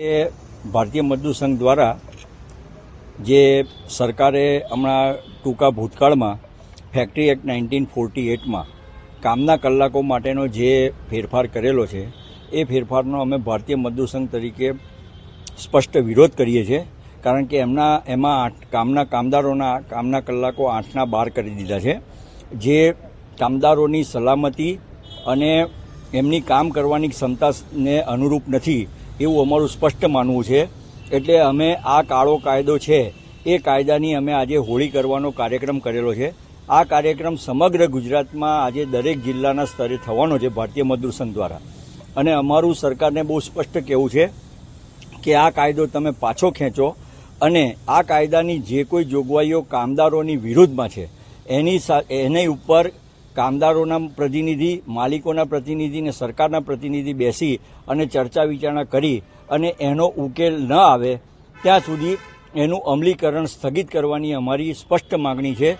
એ ભારતીય મજદૂર સંઘ દ્વારા જે સરકારે હમણાં ટૂંકા ભૂતકાળમાં ફેક્ટરી એક્ટ નાઇન્ટીન ફોર્ટી એટમાં કામના કલાકો માટેનો જે ફેરફાર કરેલો છે, એ ફેરફારનો અમે ભારતીય મજદૂર સંઘ તરીકે સ્પષ્ટ વિરોધ કરીએ છીએ, કારણ કે એમના, એમાં આઠ કામના કામદારોના કામના કલાકો આઠના બાર કરી દીધા છે. જે કામદારોની સલામતી અને એમની કામ કરવાની ક્ષમતાને અનુરૂપ નથી એવું અમારું સ્પષ્ટ માનવું છે. એટલે અમે આ કાળો કાયદો છે, એ કાયદાની અમે આજે હોળી કરવાનો કાર્યક્રમ કરેલો છે. આ કાર્યક્રમ સમગ્ર ગુજરાતમાં આજે દરેક જિલ્લાના સ્તરે થવાનો છે ભારતીય મજદૂર સંઘ દ્વારા. અને અમારું સરકારને બહુ સ્પષ્ટ કહેવું છે કે આ કાયદો તમે પાછો ખેંચો અને આ કાયદાની જે કોઈ જોગવાઈઓ કામદારોની વિરુદ્ધમાં છે, એની સા- એની ઉપર કામદારોના પ્રતિનિધિ, માલિકોના પ્રતિનિધિ અને સરકારના પ્રતિનિધિ બેસી અને ચર્ચા વિચારણા કરી અને એનો ઉકેલ ન આવે, ત્યાં સુધી એનું અમલીકરણ સ્થગિત કરવાની અમારી સ્પષ્ટ માગણી છે.